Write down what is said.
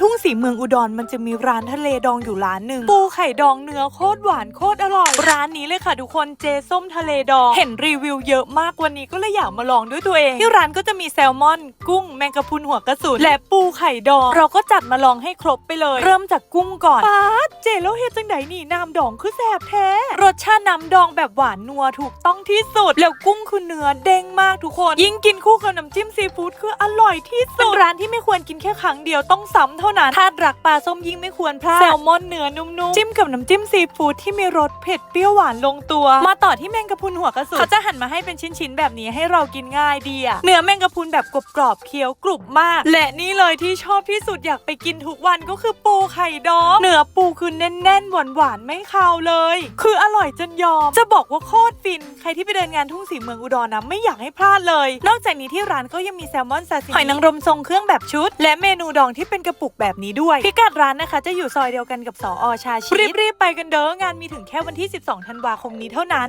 ทุ่งสีเมืองอุดรมันจะมีร้านทะเลดองอยู่ร้านหนึ่งปูไข่ดองเนื้อโคตรหวานโคตรอร่อย ร้านนี้เลยค่ะทุกคนเจส้มทะเลดองเห็นรีวิวเยอะมากวันนี้ก็เลยอยากมาลองด้วยตัวเองที่ร้านก็จะมีแซลมอน กุ้งแมงกะพรุนหัวกระสุนและปูไข่ดอง เราก็จัดมาลองให้ครบไปเลย เริ่มจากกุ้งก่อนป๊าเจแล้วเฮ็ดจังไดนี่น้ำดองคือแสบแท้ รสชาติน้ำดองแบบหวานนัวถูกต้องที่สุด แล้วกุ้งคือเนื้อเด้งมากทุกคน ยิ่งกินคู่กับน้ำจิ้มซีฟู้ดคืออร่อยที่สุดเป็นร้านที่ไม่ควรกินแค่ครั้งเดียวต้องซ้ำเท่านั้นถ้ารักปลาส้มยิ่งไม่ควรพลาดแซลมอนเนื้อนุ่มๆจิ้มกับน้ำจิ้มซีฟู้ดที่มีรสเผ็ดเปรี้ยวหวานลงตัว มาต่อที่แมงกะพรุนหัวกระสุนเขาจะหั่นมาให้เป็นชิ้นๆแบบนี้ให้เรากินง่ายดีอะเนื้อแมงกะพรุนแบบกรอบๆเคี้ยวกรุบมาก และนี่เลยที่ชอบที่สุดอยากไปกินทุกวันก็คือปูไข่ดองเนื้อปูคือแน่นๆหวานๆไม่คาวเลย คืออร่อยจนยอม จะบอกว่าโคตรฟิน ใครที่ไปเดินงานทุ่งสีเมืองอุดรนะไม่อยากให้พลาดเลย นอกจากนี้ที่ร้านก็ยังมีแซลมอนซาซิมิหอยนางรมทรงเครื่องแบบชุด และเมนูดองที่เป็นกระปุกแบบนี้ด้วย พิกัดร้านนะคะจะอยู่ซอยเดียวกันกับสออชาชีรีบๆไปกันเด้องานมีถึงแค่วันที่ 12 ธันวาคมนี้เท่านั้น